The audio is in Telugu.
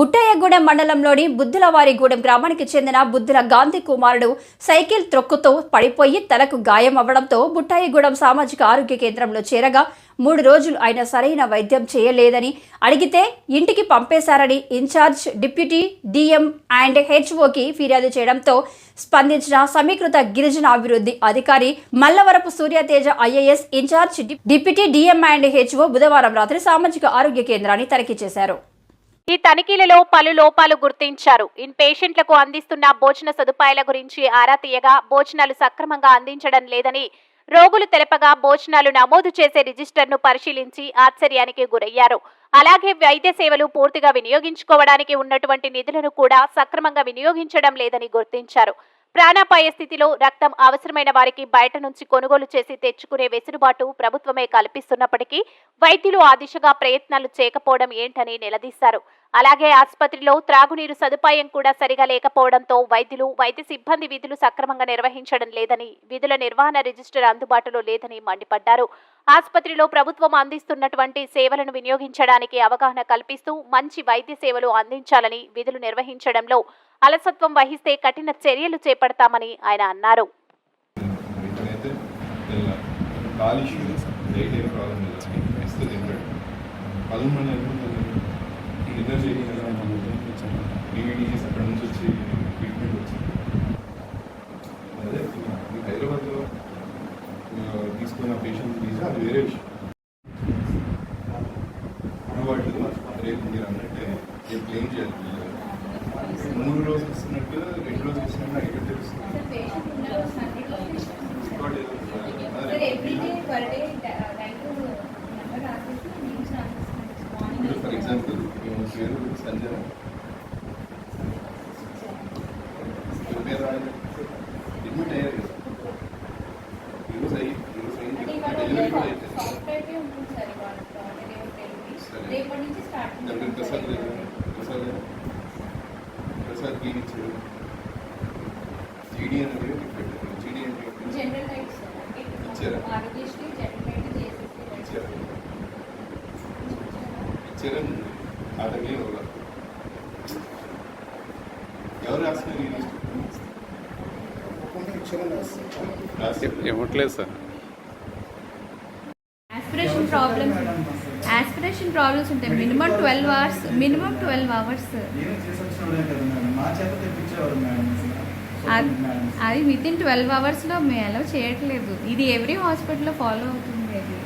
బుట్టయ్యగూడెం మండలంలోని బుద్ధులవారిగూడెం గ్రామానికి చెందిన బుద్ధుల గాంధీ కుమారుడు సైకిల్ త్రొక్కుతో పడిపోయి తలకు గాయం అవ్వడంతో బుట్టయ్యగూడెం సామాజిక ఆరోగ్య కేంద్రంలో చేరగా మూడు రోజులు ఆయన సరైన వైద్యం చేయలేదని అడిగితే ఇంటికి పంపేశారని ఇన్ఛార్జ్ డిప్యూటీ డిఎం అండ్ హెచ్ఓకి ఫిర్యాదు చేయడంతో స్పందించిన సమీకృత గిరిజన అభివృద్ధి అధికారి Mallavarapu Suryateja IAS incharge deputy DM and HO బుధవారం రాత్రి సామాజిక ఆరోగ్య కేంద్రాన్ని తనిఖీ చేశారు. ఈ తనిఖీలలో పలు లోపాలు గుర్తించారు. ఇన్ పేషెంట్లకు అందిస్తున్న భోజన సదుపాయాల గురించి ఆరా తీయగా భోజనాలు సక్రమంగా అందించడం లేదని రోగులు తెలపగా భోజనాలు నమోదు చేసే రిజిస్టర్ను పరిశీలించి ఆశ్చర్యానికి గురయ్యారు. అలాగే వైద్య సేవలు పూర్తిగా వినియోగించుకోవడానికి ఉన్నటువంటి నిధులను కూడా సక్రమంగా వినియోగించడం లేదని గుర్తించారు. ప్రాణాపాయ స్థితిలో రక్తం అవసరమైన వారికి బయట నుంచి కొనుగోలు చేసి తెచ్చుకునే వెసులుబాటు ప్రభుత్వమే కల్పిస్తున్నప్పటికీ వైద్యులు ఆ దిశగా ప్రయత్నాలు చేయకపోవడం ఏంటని నిలదీశారు. అలాగే ఆసుపత్రిలో త్రాగునీరు సదుపాయం కూడా సరిగా లేకపోవడంతో వైద్యులు వైద్య సిబ్బంది విధులు సక్రమంగా నిర్వహించడం లేదని విధుల నిర్వహణ రిజిస్టర్ అందుబాటులో లేదని మండిపడ్డారు. ఆసుపత్రిలో ప్రభుత్వం అందిస్తున్నటువంటి సేవలను వినియోగించడానికి అవగాహన కల్పిస్తూ మంచి వైద్య సేవలు అందించాలని విధులు నిర్వహించడంలో అలసత్వం వహిస్తే కఠిన చర్యలు చేపడతామని ఆయన అన్నారు. హైదరాబాద్లో తీసుకున్న పేషెంట్ వీసా అది వేరే విషయం. రేపు మీరు అన్నట్టే రేపు క్లెయిమ్ చేయాలి. మూడు రోజులు ఇస్తున్నట్టు రెండు రోజులు ఇస్తున్నట్టు నాకు తెలుస్తుంది. ఫర్ ఎగ్జాంపుల్ మేము పేరు ఎవరి పేరు ఇచ్చాడు జీడీ అనేది పెట్టారు జీడీ అంటే ఇచ్చారా? ఇచ్చారు ఎవరు రాస్తున్నారు ఇవ్వట్లేదు సార్ ప్రాబ్లమ్స్ ఆస్పిరేషన్ ప్రాబ్లమ్స్ ఉంటాయి. Minimum twelve hours minimum twelve hours అది విత్ ఇన్ ట్వెల్వ్ అవర్స్లో మేము అలౌ చేయట్లేదు. ఇది ఎవ్రీ హాస్పిటల్లో ఫాలో అవుతుంది అది